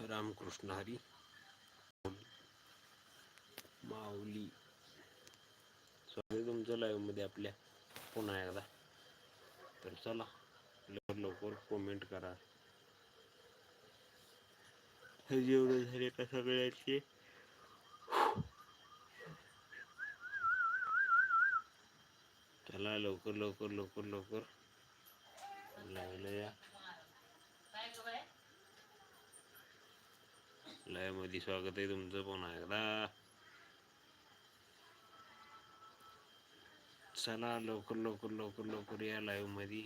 रामकृष्ण हरी माऊली. स्वागत तुमचं लाईव्हमध्ये आपल्या पुन्हा एकदा. तर चला लवकर लवकर कमेंट करा. हे जेवढे झाले का सगळ्याचे? चला लवकर लवकर लवकर लवकर. लावलं या. लयमध्ये स्वागत आहे तुमचं पुन्हा एकदा. चला लवकर लवकर लवकर लवकर या लाईव्हमध्ये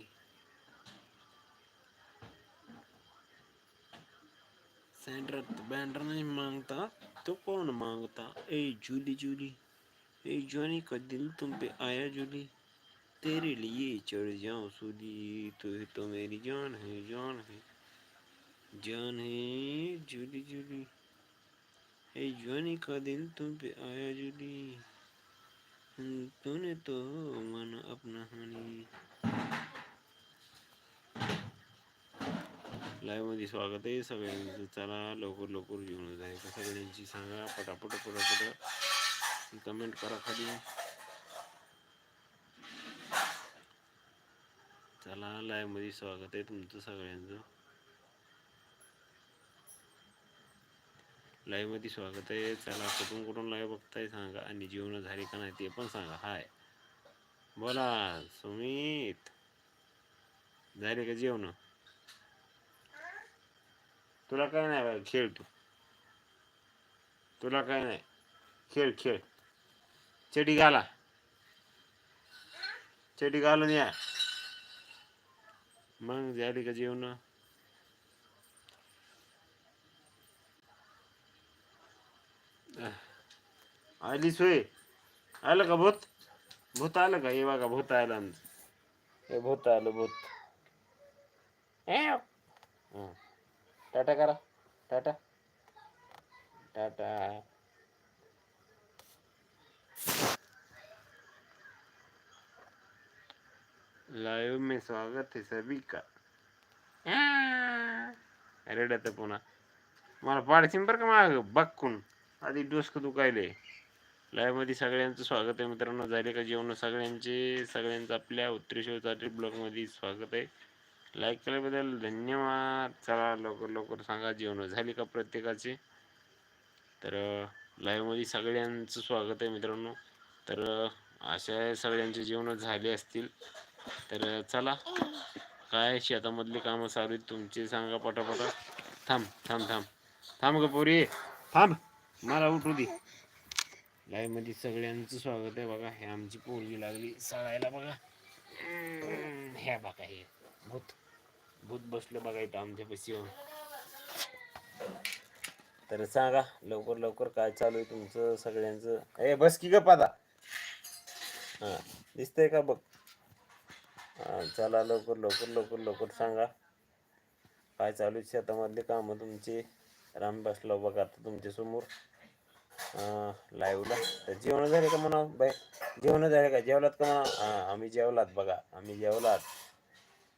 सेंटर बँडर नाही मांगता तो कोण मांगता? ए जुली जुली. ए जॉनी का दिल तुम पे आया जुली? तेरे लिए चढ़ जाऊं सूली तू तो मेरी जान है जान है. जान है जूली जूली। हे जॉनी का दिल तुम पे आया जूली। तूने तो माना अपना हानी। लाईव्हमध्ये स्वागत आहे सगळ्यांचं. चला लवकर लवकर घेऊन का सगळ्यांची सांगा. पटापट पटापट. कमेंट करा खाली. चला लाईव्हमध्ये स्वागत आहे तुमचं सगळ्यांचं. लाईव्हमध्ये स्वागत आहे. चला कुठून कुठून लाईव्ह बघताय सांगा. आणि जेवण झाली का नाही ते पण सांगा. हाय. बोला सुमित. झाले का जेवण? तुला काय नाही खेळ तू. तुला काय नाही. खेळ खेळ. चडी घाला. चडी घालून या. मग झाली का जेवण? आली सोय आलं का भूत? भूत आलं का? हे बघा भूत आलं आमचं. हे भूत आलं भूत. टाटा करा. टाटा. टाटा. लाइव में स्वागत है सभी का. रडत पुन्हा. मला पाडशीन बरं का माग? बघून आधी डोसकं दुखायले. लाईव्हमध्ये सगळ्यांचं स्वागत आहे मित्रांनो. झाले का जेवण? सगळ्यांचे सगळ्यांचं आपल्या उत्तरी शोसाठी ब्लॉगमध्ये स्वागत आहे. लाईक केल्याबद्दल धन्यवाद. चला लवकर लवकर सांगा जेवण झाली का प्रत्येकाचे? तर लाईव्हमध्ये सगळ्यांचं स्वागत आहे मित्रांनो. तर अशा सगळ्यांचे जेवण झाले असतील. तर चला. काय शेतामधली कामं चालू आहेत तुमचे? सांगा पटापटा. थांब थांब थांब. थांब ग पोरी. थांब. मला उठू दे. लाईव्हमध्ये सगळ्यांचं स्वागत आहे बघा. हे आमची पोरगी लागली. सळायला बघा. ह्या बघा हे भूत. भूत बसलं बघा इथं आमच्यापाशी येऊन तर सांगा लवकर लवकर काय चालू आहे तुमचं सगळ्यांचं? ए बस की गप आता. हा दिसतंय का बघ? हा चला लवकर लवकर लवकर लवकर सांगा. काय चालू आहे? शेतामधले कामं तुमचे? राम बसला बघा आता तुमच्यासमोर लाईव्हला तर जेवण झाले का म्हणा बाय जेवण झाले का? जेवलात का म्हणा हा आम्ही जेवलात बघा. आम्ही जेवलात.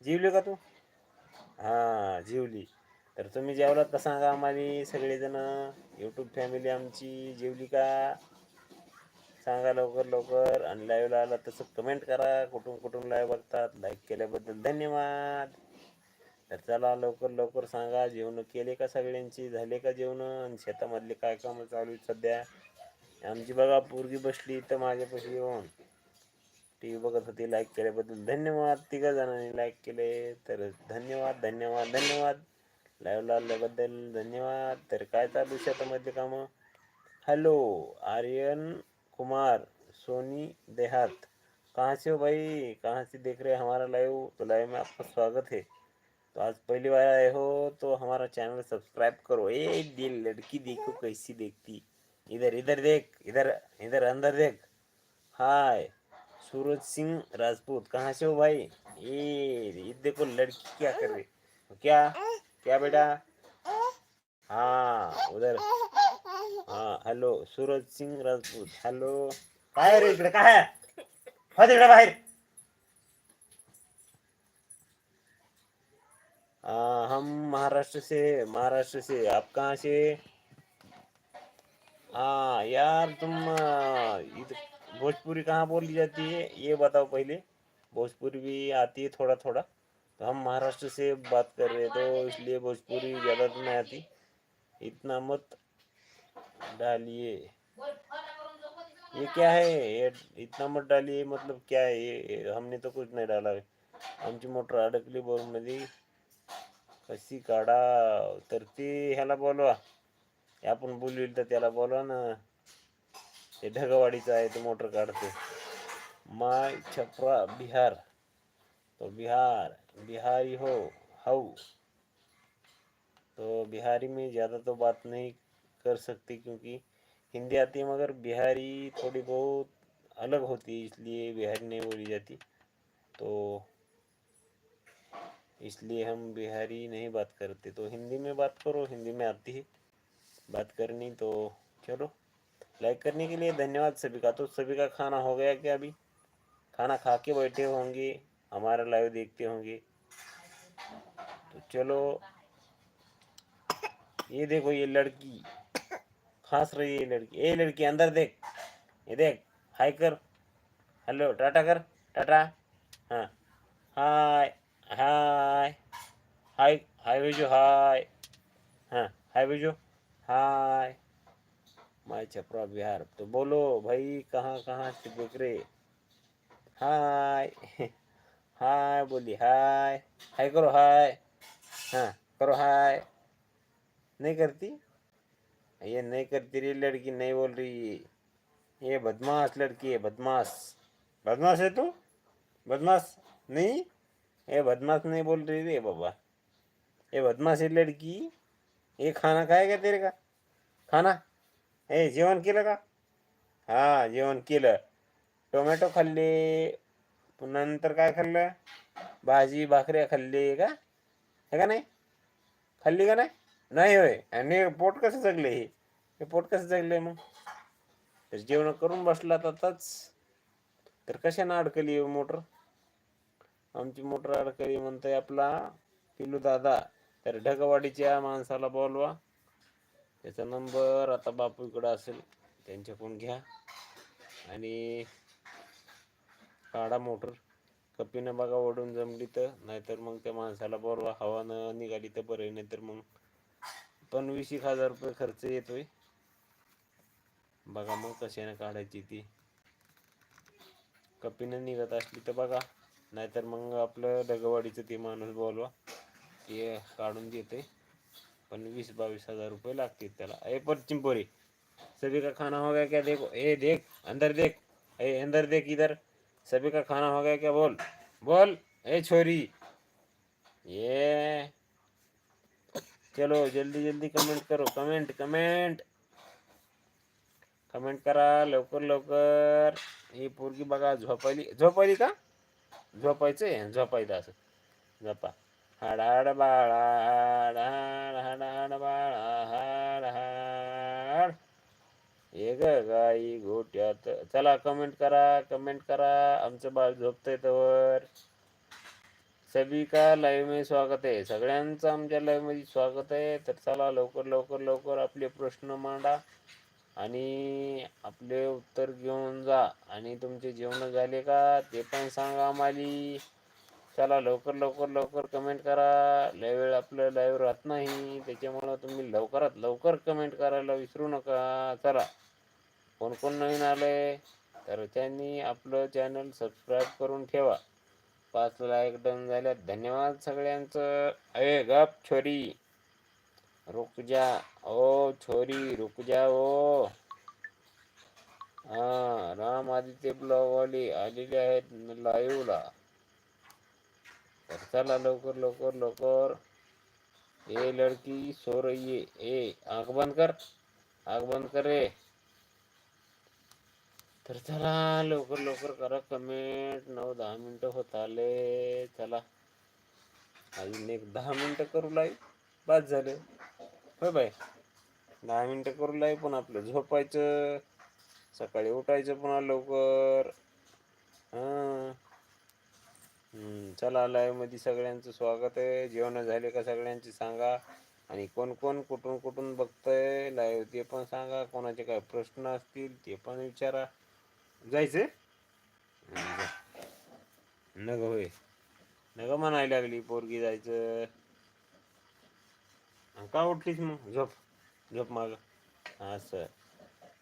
जेवले का तू? हा जेवली. तर तुम्ही जेवलात का सांगा आम्हाला सगळेजण. यूट्यूब फॅमिली आमची जेवली का? सांगा लवकर लवकर. आणि लाईव्हला आला तसं कमेंट करा. कुठून कुठून लाईव्ह बघतात? लाईक केल्याबद्दल धन्यवाद. तर चला लवकर लवकर सांगा जेवण केले का सगळ्यांची? झाले का जेवण? आणि शेतामधले काय कामं चालू आहेत सध्या? आमची बघा पोरगी बसली तर माझ्यापाशी येऊन. टी व्ही बघत होती लाईक केल्याबद्दल धन्यवाद. तिघा जणांनी लाईक केले तर धन्यवाद धन्यवाद धन्यवाद. लाईव्हला आल्याबद्दल धन्यवाद. तर काय चालू शेतामधले कामं? हॅलो आर्यन कुमार सोनी देहात. कहाँ से हो भाई? कहाँ से देख रहे हैं हमारा लाइव तो लाइव में आपका स्वागत है. तो आज पहली बार आए हो तो हमारा चैनल सब्सक्राइब करो। ए दिल लड़की देखो कैसी देखती। इधर इधर देख, इधर इधर अंदर देख। हाय, सूरज सिंह राजपूत, कहाँ से हो भाई? ये ये देखो लड़की क्या कर रही। क्या? क्या बेटा? हाँ उधर। हाँ हॅलो सूरज सिंग राजपूत हॅलो काय रे बाहेर। आ, हम महाराष्ट्र से महाराष्ट्र से। आप कहाँ से? हाँ यार तुम भोजपुरी कहाँ बोली जाती है? ये बताओ पहले। भोजपुरी भी आती है थोड़ा थोड़ा तो हम महाराष्ट्र से बात कर रहे तो इसलिए भोजपुरी ज़्यादा तो नहीं आती। इतना मत डालिए। ये क्या है? ये इतना मत डालिए मतलब क्या है ये? हमने तो कुछ नहीं डाला है। आमची मोटर अडकली बोरमध्ये कशी काढा? तर ते ह्याला बोलवा. आपण बोलविल तर त्याला बोलवा ना. ते ढगवाडीचं आहे, ते मोटर काढते माय छपरा बिहार. तो बिहार, बिहारी हो हाउ तो बिहारी में ज़्यादा तो बात नहीं कर सकती क्योंकि हिंदी आती है, मगर बिहारी थोड़ी बहुत अलग होती है, इसलिए बिहारी नहीं बोली जाती. तो इसलिए हम बिहारी नहीं बात करते। तो हिंदी में बात करो, हिंदी में आती है। बात करनी तो चलो। लाइक करने के लिए धन्यवाद सभी का। तो सभी का खाना हो गया क्या अभी? खाना खा के बैठे होंगे, हमारा लाइव देखते होंगे। तो चलो। ये देखो ये लड़की। खास रही है लड़की। ये लड़की, अंदर देख। ये देख। हाय कर। हेलो टाटा कर। टाटा हाँ। हाय हाय हाय हाय भेजो हाय हाँ हाय भेजो हाय माय छपरा बिहार तो बोलो, भाई, कहाँ कहाँ से रहे? हाय हाय बोली हाय हाय करो हाय हाँ करो हाय नहीं करती? ये नहीं करती रही लड़की, नहीं बोल रही। ये बदमाश लड़की है, बदमाश। बदमाश है तू? बदमाश? नहीं? ये बदमाश नहीं बोल रही रे बाबा. ये बदमाश है लड़की. ये खाना खाएगा तेरे का? खाना? ए जेवण केलं का? हां जेवण केलं. टोमॅटो खाल्ले. पुन्हा नंतर काय खाल्लं? भाजी भाकऱ्या खाल्ली का? हे का नाही? खाल्ली का नाही? नाही होय. आणि पोट कसं जगले हे? हे पोट कसं जगले मग? तर जेवण करून बसला आताच. तर कशानं अडकली मोटर? आमची मोटर अडकली म्हणतोय आपला पिलू दादा. तर ढगवाडीच्या माणसाला बोलवा. त्याचा नंबर आता बापूकडं असेल त्यांच्याकडून घ्या. आणि काढा मोटर. कपीनं बघा ओढून जमली तर. नाहीतर मग त्या माणसाला बोलवा हवानं निघाली तर बरं नाहीतर मग पंचवीस एक हजार रुपये खर्च येतोय. बघा मग कशाने काढायची ती. कपीनं निघत असली तर बघा. नाहीतर मग आपलं डगवाडीचं ते माणूस बोलवा. ते काढून देते वीस हज़ार रुपये लागतील त्याला. ए, पर चिंपोरी. सभी का खाना हो गया क्या देखो? ए, देख. अंदर देख. ए, अंदर देख इधर. सभी का खाना हो गया क्या? बोल. बोल. ए, छोरी. ये. चलो, जल्दी जल्दी कमेंट करो. कमेंट कमेंट कमेंट करा. लवकर लवकर. ही पोरगी बघा, झोपायली. झोपायली का? झोपायचं आहे झोपायचं असं. झोपा. हाड हाड बाळा हाड हाड हाड बाळा हाड हाड. ये ग गाई घोट्यात चला कमेंट करा कमेंट करा. आमचं बाळ झोपतंय तर सभी का लाईव्हमध्ये स्वागत आहे. सगळ्यांचं आमच्या लाईव्हमध्ये स्वागत आहे. तर चला लवकर लवकर लवकर आपले प्रश्न मांडा. आणि आपले उत्तर घेऊन जा. आणि तुमचे जेवण झाले का ते पण सांगा आम्हाला. चला लवकर लवकर लवकर कमेंट करा. लय वेळ आपलं लाईव्ह राहत नाही. त्याच्यामुळं तुम्ही लवकरात लवकर कमेंट करायला विसरू नका. चला. कोण कोण नवीन आलंय? तर त्यांनी आपलं चॅनल सबस्क्राईब करून ठेवा. पाच लाईक डन झाल्यात. धन्यवाद सगळ्यांचं. अरे गप छोरी. रुक जा, ओ छोरी, रुक जा, ओ। हा, राम आदित्य ब्लॉगवाले आलेले आहेत लाईव्हला तर चला लवकर लवकर लवकर. ये लड़की, सो रही है. ए, आँख बंद कर आग बंद कर रे. तर चला, लवकर लवकर करा कमेंट नऊ, दहा मिनिटं होत आले. चला. अजून एक दहा मिनिटं करू लाईव्ह बस झालं. होय बाय दहा मिनटं करू लाईव्ह पण आपलं. झोपायचं सकाळी उठायचं पुन्हा लवकर. हां. चला लाईव्हमध्ये सगळ्यांचं स्वागत आहे. जेवण झाले का सगळ्यांची सांगा. आणि कोण कोण कुठून कुठून बघतंय लाईव्ह ते पण सांगा. कोणाचे काय प्रश्न असतील ते पण विचारा. जायचं? नग होय. नग म्हणायला लागली पोरगी जायचं. का उठलीस मग? झोप. झोप माग. असं.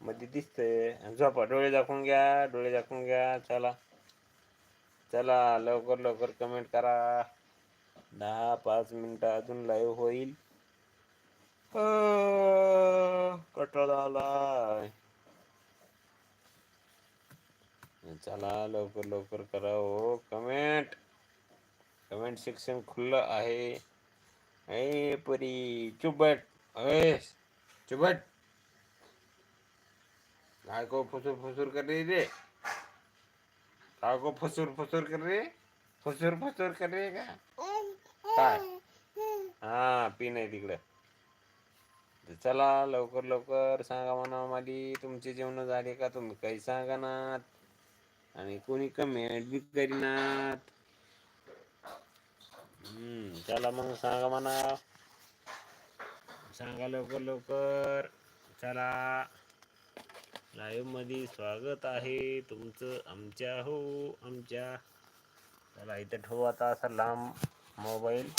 मध्ये दिसतंय. अन झोपा. डोळे दाखवून घ्या. डोळे दाखवून घ्या. चला. चला. लवकर लवकर कमेंट करा. दहा पाच मिनटं अजून लाईव्ह होईल. कटाळा कंटाळा आलाय. चला. लवकर लवकर करा हो. कमेंट कमेंट सेक्शन खुल्लं आहे. ए परी चुबट. अय चुबट. काय को फुसूर फुसूर कर रही रे. काय को फुसूर फुसूर कर रे फुसूर फुसूर कर रे का काय? हा पिन आहे तिकडं. चला लवकर लवकर सांगा म्हणा माली तुमचे जेवण झाले का? तुम्ही काही सांगा ना. आणि कोणी कमेंट बी करीनात. हम्म चला मग सांगा म्हणा. सांगा लवकर लवकर. चला. लाईव्हमध्ये स्वागत आहे तुमचं आमच्या हो आमच्या. चला इथं ठेवू आता असा लांब मोबाईल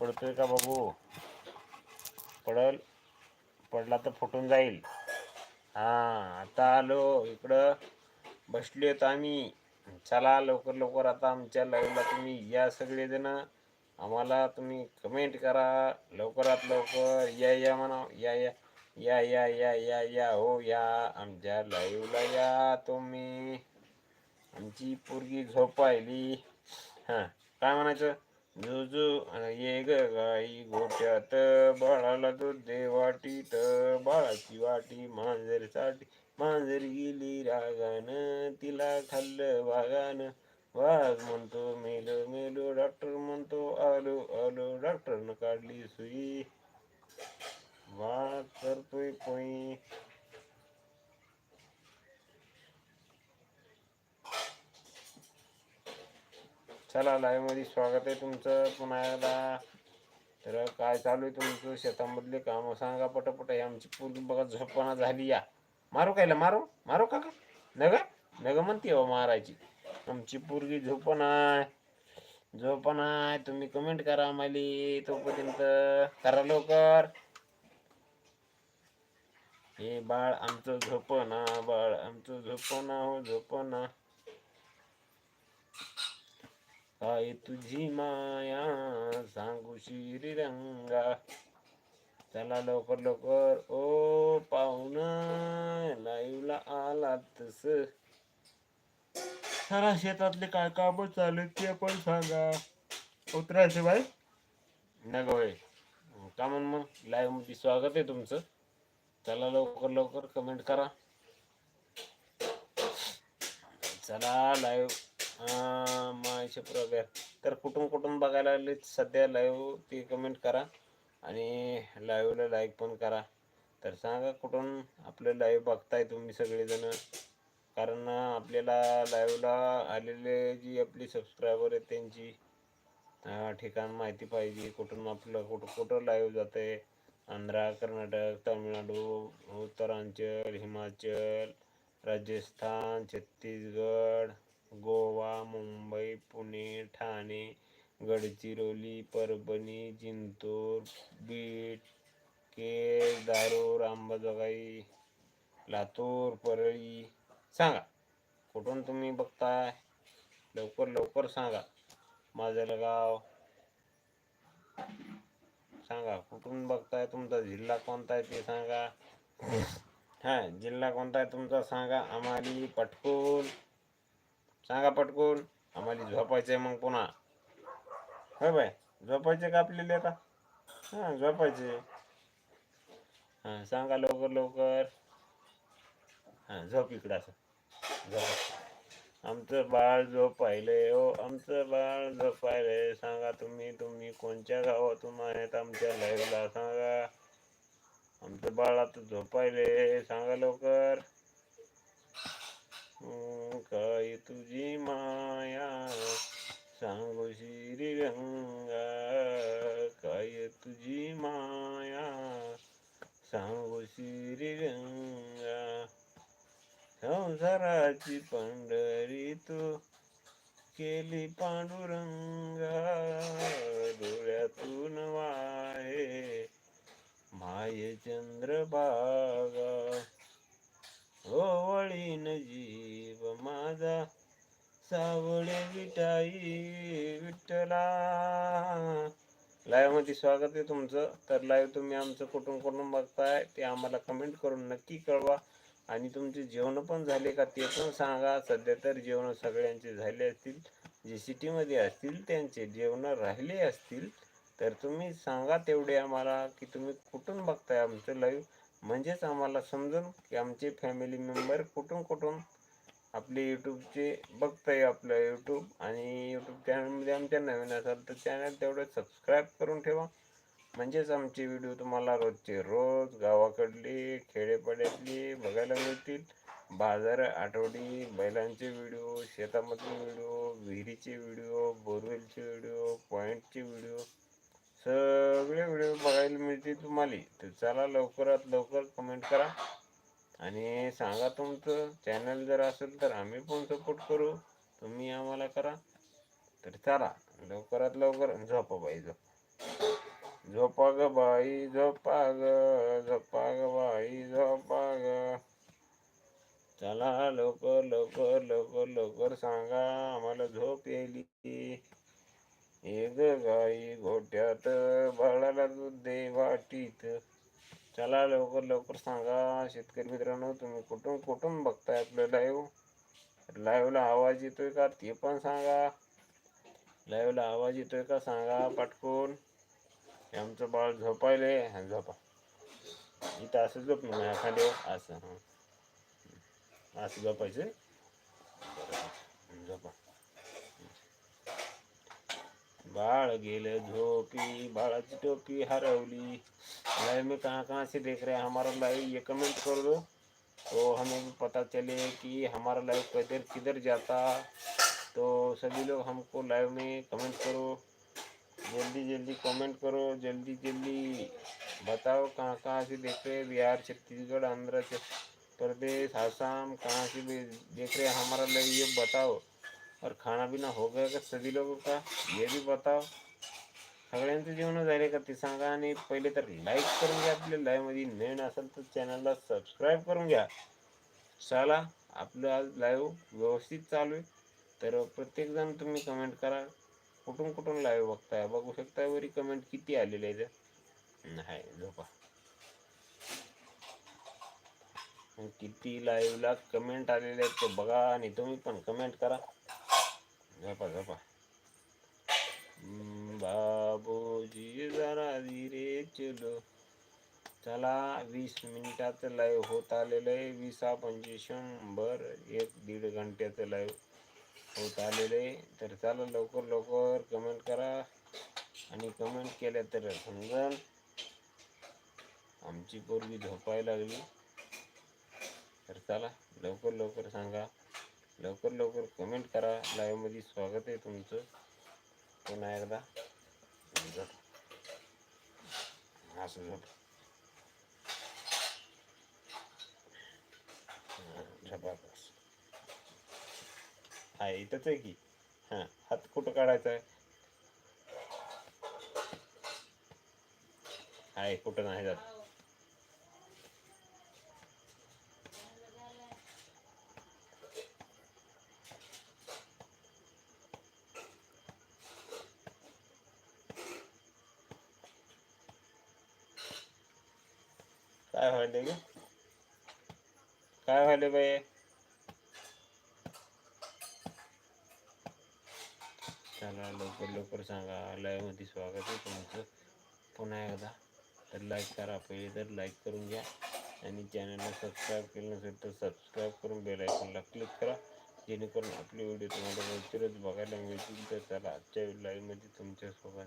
पडतोय का बघू? पडल. पडला तर फुटून जाईल. हा आता आलो. इकडं बसले आहेत आम्ही. चला लवकर लवकर आता आमच्या लाईव्हला तुम्ही या सगळेजण. आम्हाला तुम्ही कमेंट करा. लवकरात लवकर या या म्हणा या या. या या या या या हो या. आमच्या लाईव्हला या तुम्ही. आमची पोरगी झोपायली हां काय म्हणायचं? जुजू ये ग गाई गोट्यात बाळाला दूध दे वाटीत. बाळाची वाटी मांजरसाठी. मांजर गेली रागानं तिला खाल्लं वाघानं. वाघ म्हणतो मेलो मेलो डॉक्टर म्हणतो आलो आलो डॉक्टरनं काढली सुई. वाघ करतोय पोई चला लाईव्हमध्ये स्वागत आहे तुमचं. पुन्हा एकदा तर काय चालू आहे तुमचं? शेतामधले काम सांगा पटापट. आमची पूर्ण बघा झोपणा झाली या. मारू कायला मारू मारू का नग नग म्हणते हो मारायची. आमची पोरगी झोपण आहे. झोपण आहे. तुम्ही कमेंट करा आम्हाला. तोपर्यंत करा लवकर. हे बाळ आमचं झोपण बाळ आमचं झोपण हो झोपण काय तुझी माया सांगू श्रीरंगा? चला लवकर लवकर. ओ पाहुणा लाईव्हला आला तस. सारा शेतातले काय काम चालू ते पण सांगा. उतरायचे बाई. नगोय का म्हण मग? लाईव्हमध्ये स्वागत आहे तुमचं. चला लवकर लवकर कमेंट करा. चला लाईव्ह. मायचे प्रॉब्लेम तर कुठून कुठून बघायला लागले सध्या लाईव्ह ते कमेंट करा. आणि लाईव्हला लाईक पण करा. तर सांगा कुठून आपलं लाईव्ह बघताय तुम्ही सगळेजण? कारण आपल्याला लाईव्हला आलेले जी आपली सबस्क्रायबर आहेत त्यांची ठिकाण माहिती पाहिजे. कुठून आपलं कुठं कुठं लाईव्ह जात आहे आंध्रा कर्नाटक तामिळनाडू उत्तरांचल हिमाचल राजस्थान छत्तीसगड गोवा मुंबई पुणे ठाणे गडचिरोली परभणी जिंतूर बीड केर दारूर अंबाजोगाई लातूर परळी. सांगा कुठून तुम्ही बघताय? लवकर लवकर सांगा. माजलगाव सांगा कुठून बघताय? तुमचा जिल्हा कोणता आहे ते सांगा. हा जिल्हा कोणता आहे तुमचा सांगा. आम्हाला पटकून सांगा पटकून आम्हाला झोपायचं आहे मग पुन्हा. होय बाय झोपायचे का आपल्याला आता हां झोपायचे. हां सांगा लवकर लवकर. हां झोप इकडं असं झोप. आमचं बाळ झोपायलंय हो आमचं बाळ झोपायलंय सांगा तुम्ही तुम्ही कोणत्या गावातून आहेत आमच्या लाईव्हला सांगा. आमचं बाळ आता झोपायलंय सांगा लवकर. काय तुझी माया सांगू श्रीरंगा काय तुझी माया? सांगू श्रीरंगा संसाराची पंढरी तू केली पांडुरंगा डोळ्यातून वाहे माय चंद्रभागा ओवळीन हो जीव माझा सावळे विठाई विठ्ठला. लाईव्हमध्ये स्वागत आहे तुमचं. तर लाईव्ह तुम्ही आमचं कुठून कुठून बघताय ते आम्हाला कमेंट करून नक्की कळवा. आणि तुमचे जेवण पण झाले का ते पण सांगा. सध्या तर जेवण सगळ्यांचे झाले असतील. जे सिटीमध्ये असतील त्यांचे जेवण राहिले असतील. तर तुम्ही सांगा तेवढे आम्हाला की तुम्ही कुठून बघताय आमचं लाईव्ह म्हणजेच आम्हाला समजून की आमचे फॅमिली मेंबर कुठून कुठून आपले यूट्यूबचे बघताय आपलं यूट्यूब आणि यूट्यूब चॅनलमध्ये आमच्या नवीन असाल तर चॅनल तेवढं सबस्क्राईब करून ठेवा. म्हणजेच आमचे व्हिडिओ तुम्हाला रोजचे रोज गावाकडले खेडेपाड्यातली बघायला मिळतील. बाजार आठवडी बैलांचे व्हिडिओ शेतामधले व्हिडिओ विहिरीचे व्हिडिओ बोरवेलचे व्हिडिओ पॉईंटचे व्हिडिओ सगळे व्हिडिओ बघायला मिळतील तुम्हाला. तर चला लवकरात लवकर कमेंट करा. आणि सांगा तुमचं चॅनल जर असेल तर आम्ही पण सपोर्ट करू. तुम्ही आम्हाला करा. तर चला लवकरात लवकर झोपा बाई झोप. झोपा ग बाई झोपा ग झोपा ग बाई झोपा ग. चला लवकर लवकर लवकर लवकर सांगा आम्हाला झोप येईल एक गाई गोट्यात बाळाला दूध दे वाटीत. चला लवकर लवकर सांगा शेतकरी मित्रांनो तुम्ही कुठून कुठून बघताय आपलं लाईव्ह लाईव्हला आवाज येतोय का? ते पण सांगा. लाईव्हला आवाज येतोय का? सांगा पटकून. हे आमचं बाळ झोपायले. झोपा. इथं असं झोप ना खाली असं. असं झोपायचं. झोपा. बाळ गेलं झोपी बाळाची टोपी हरवली लाइव में कहाँ कहाँ से देख रहे हैं हमारा लाइव? ये कमेंट कर दो। तो हमें भी पता चले कि हमारा लाइव किधर किधर जाता। तो सभी लोग हमको लाइव में कमेंट करो। जल्दी जल्दी कमेंट करो। जल्दी जल्दी बताओ कहाँ कहाँ से देख रहे बिहार, छत्तीसगढ़, आंध्र प्रदेश, आसाम कहाँ से देख रहे हमारा लाइव? ये बताओ। और खाना पीना हो गया का सभी लोगों का ये भी बताओ। सगळ्यांचं जेवण झाले का ते सांगा आणि पहिले तर लाईक करून घ्या आपल्या लाईव्हमध्ये नवीन असेल तर चॅनलला सबस्क्राईब करून घ्या. चला आपलं आज लाईव्ह व्यवस्थित चालू आहे. तर प्रत्येकजण तुम्ही कमेंट करा. कुठून कुठून लाईव्ह बघताय? बघू शकता वरी कमेंट किती आलेले आहेत. नाही झोपा. किती लाईव्हला कमेंट आलेले आहेत ते बघा आणि तुम्ही पण कमेंट करा. झोपा झोपा हम्म, बाबूजी जरा धीरे चलो चला वीस मिनिटाचं लाईव्ह होत आलेलं आहे. वीसा पंचवीस शंभर एक दीड घंट्याचं लाईव्ह होत आलेलं आहे. तर चला लवकर लवकर कमेंट करा. आणि कमेंट केल्या तर समजा आमची पोरगी झोपायला लागली. तर चला लवकर लवकर सांगा. लवकर लवकर कमेंट करा. लाईव्हमध्ये स्वागत आहे तुमचं. पुन्हा एकदा. असं झोप हं, हा इथंच आहे की? हां हात कुठं काढायचा आहे? आहे कुठं नाही जात काय व्हायले ग काय व्हायले बाई चला लवकर लवकर सांगा लाईव्हमध्ये स्वागत आहे तुमचं पुन्हा एकदा तर लाईक करा पहिले तर लाईक करून घ्या आणि चॅनलला सबस्क्राईब केलं नसेल तर सबस्क्राईब करून बेल आयकॉनला क्लिक करा. जेणेकरून आपले व्हिडिओ तुम्हाला रोजचे बघायला मिळतील. तर चला आजच्या लाईव्हमध्ये तुमच्यासोबत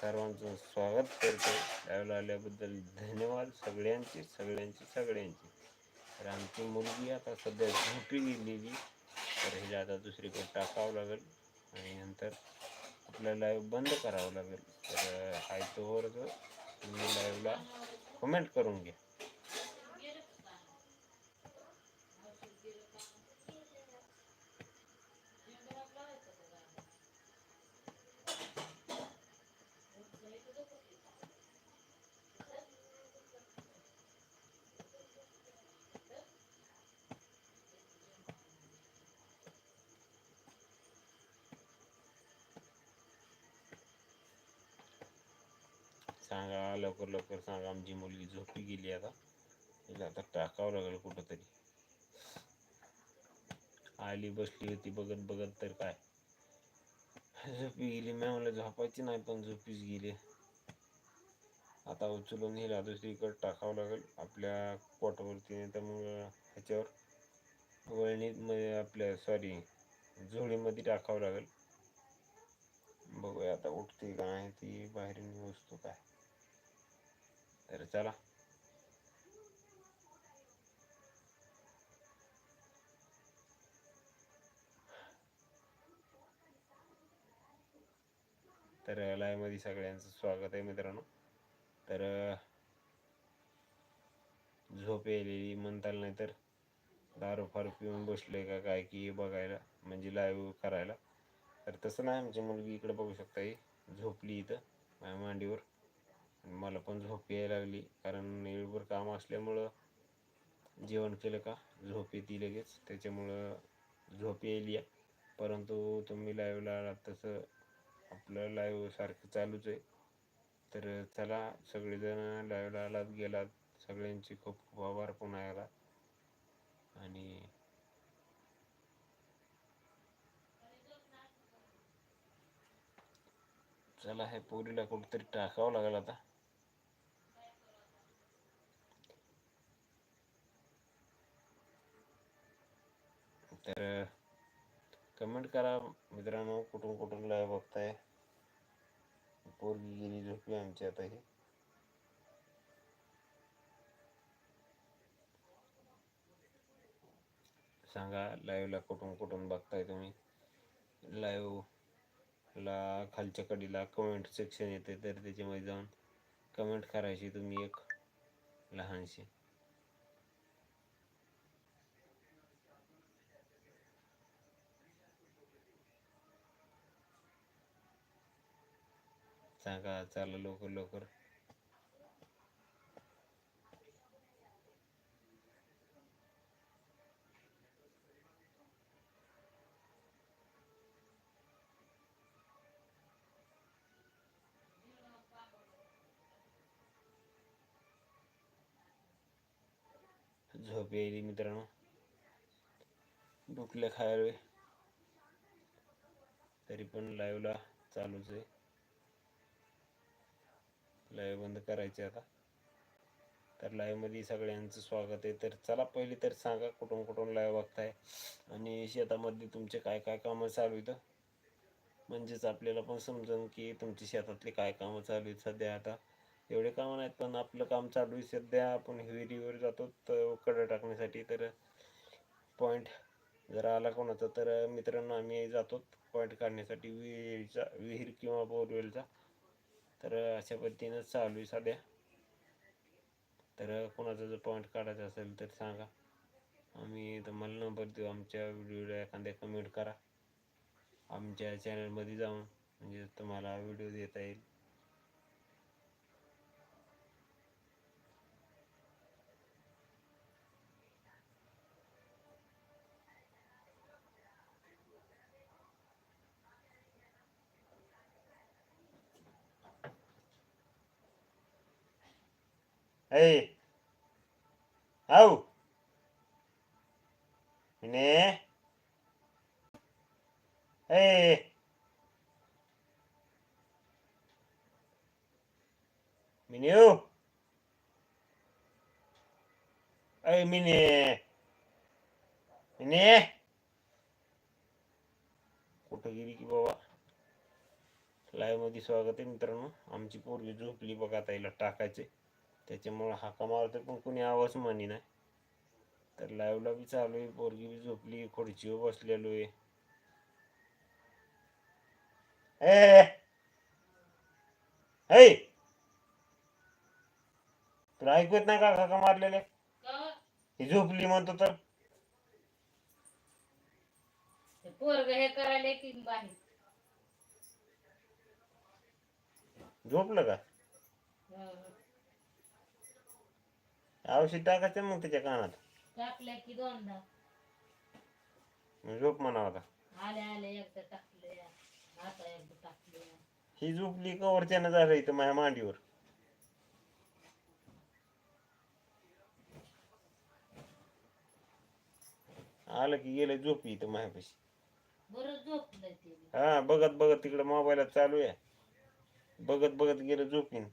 सर्वांचं स्वागत करतो. लाईव्हला आल्याबद्दल धन्यवाद सगळ्यांचे सगळ्यांचे सगळ्यांचे. तर आमची मुलगी आता सध्या झोपी गेलेली तर हिला आता दुसरीकडे टाकावं लागेल. आणि नंतर आपल्या लाईव्ह बंद करावं लागेल. तर आहे तोवर मी तुम्ही लाईव्हला कमेंट करून घ्या सांगा लवकर आमची मुलगी झोपी गेली आता. तिला आता टाकावं लागेल कुठंतरी. आली बसली होती बघत बघत तर काय. झोपी गेली मी मला झोपायची नाही पण झोपीच गेली. आता उचलून हिला दुसरीकडे टाकावं लागेल आपल्या पोटावरती नाही तर मग ह्याच्यावर वळणीमध्ये आपल्या सॉरी झोळीमध्ये टाकावं लागेल. बघूया आता उठते का नाही ती बाहेरून वस्तू काय. तर चला तर लाईमध्ये सगळ्यांचं स्वागत आहे मित्रांनो तर झोप यायलेली म्हणताल नाही तर दारू फारू पिऊन बसले का काय की बघायला म्हणजे लाईव्ह करायला तर तसं नाही आमची मुलगी इकडे बघू शकता ही झोपली इथं माझ्या मांडीवर आणि मला पण झोप यायला लागली. कारण वेळभर काम असल्यामुळं जेवण केलं का झोप येते लगेच. त्याच्यामुळं झोप यायली. आहे परंतु तुम्ही लाईव्हला आलात तसं आपलं लाईव्ह सारखं चालूच आहे. तर चला सगळेजण लाईव्हला आलात गेलात. सगळ्यांचे खूप खूप आभार पुन्हा आणि चला हे पोरीला कुठेतरी टाकावं लागेल आता. तर कमेंट करा मित्रांनो कुठून कुठून लाईव्ह बघताय. पोरगी गेली झोपली आमची आता ही. सांगा लाईव्हला कुठून कुठून बघताय तुम्ही. लाईव्ह ला खालच्या कडीला कमेंट सेक्शन येते तर त्याच्यामध्ये जाऊन कमेंट करायची तुम्ही एक लहानशी. सांगा चला लवकर लवकर. झोप यायली मित्रांनो. भुकले खायला तरी पण लाईव्हला चालूच आहे. लाईव्ह बंद करायचे आता. तर लाईव्हमध्ये सगळ्यांचं स्वागत आहे. तर चला पहिली तर सांगा कुठून कुठून लाईव्ह बघताय आणि शेतामध्ये तुमचे काय काय कामं चालू आहेत? म्हणजेच आपल्याला पण समजून की तुमची शेतातली काय कामं चालू आहेत सध्या आता. एवढे कामं नाहीत पण आपलं काम चालू आहे सध्या. आपण विहिरीवर जातो तर कडं टाकण्यासाठी. तर पॉईंट जर आला कोणाचा तर मित्रांनो आम्ही जातो पॉईंट काढण्यासाठी. विहिरीचा विहीर किंवा बोरवेलचा. तर अशा पद्धतीनं चालू आहे सध्या. तर कोणाचा जर पॉईंट काढायचा असेल तर सांगा. आम्ही तुम्हाला नंबर देऊ आमच्या व्हिडिओला एखाद्या कमेंट करा. आमच्या चॅनलमध्ये जाऊन म्हणजे तुम्हाला व्हिडिओ देता येईल. Hey. Au. Ini. Hey. Minu. Hey, Mini. Mini. कुठं गेली की बाबा लाईव्हमध्ये स्वागत आहे मित्रांनो आमची पोरगी झोपली बघा आता हिला टाकायचे त्याच्यामुळं हाका मारतो पण कोणी आवाज म्हणी नाही. तर लाईव्हला बी चालू आहे पोरगी बी झोपली खुर्चीवर बसलेलो आहे. ए! हे! तुला ऐकू येत नाही का काका मारलेले? ही झोपली म्हणतो तर. पोरग हे करायला की बाहेर. झोपलं का. औषध टाकायचं मग त्याच्या कानात. टाकल्या की दोनदा. झोप म्हणावं आता. एकदा एकदा ही झोपली कवर त्यानं झालं इथं माझ्या मांडीवर. आलं की गेलं झोपी इथं माझ्यापाशी. बरं झोपलंय ते. बी. हा बघत बघत तिकडे मोबाईलात चालू आहे. बघत बघत गेलं झोपीन.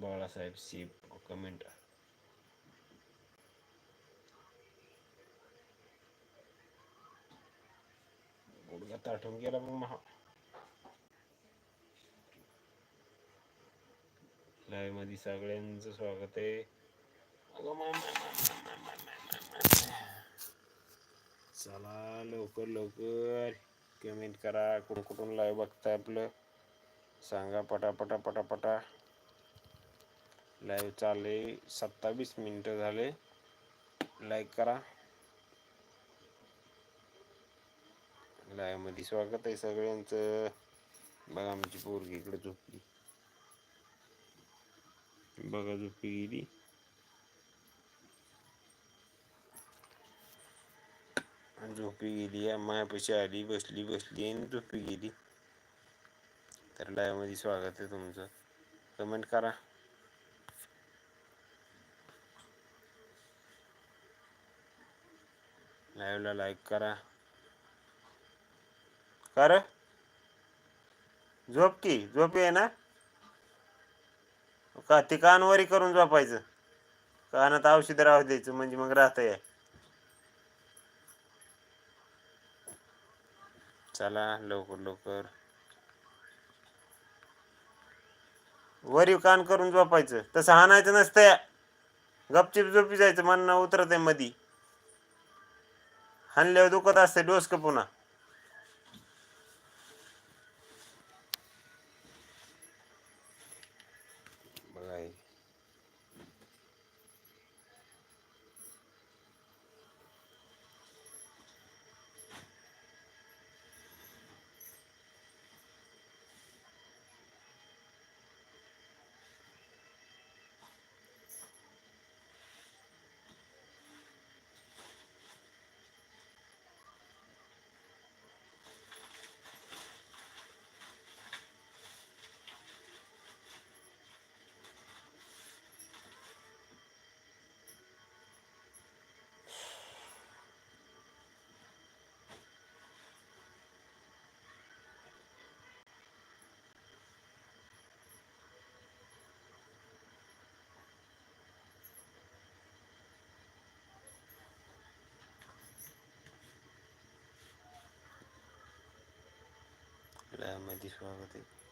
बाळासाहेब सेब कमेंट गुडघा ताठून गेला मग महा. लाईव्हमध्ये सगळ्यांचं स्वागत आहे. चला लवकर लवकर. कमेंट करा. कुठं कुठून लाईव्ह बघताय आपलं? सांगा पटापटा पटापटा. लाईव्ह चालले सत्तावीस मिनिटं झाले. लाईक करा. लाईव्हमध्ये स्वागत आहे सगळ्यांचं. बघा आमची पोरगी इकडे झोपली. बघा झोपी गेली. झोपी गेली आहे मायापाशी आली बसली बसली आणि झोपी गेली. तर लाईव्हमध्ये स्वागत आहे तुमचं. कमेंट करा. लाईव्हला लाईक करा. कर झोप की? झोप आहे ना? का ते कानवारी करून झोपायचं? कानात औषध राहू द्यायचं म्हणजे मग राहत आहे चला लवकर लवकर. वरी कान करून झोपायचं. तसं हाणायचं नसतं गपचिप झोपी जायचं. म्हणणं उतरत आहे मधी. हानल्यावर दुखत असते डोस पुन्हा? 你说的对。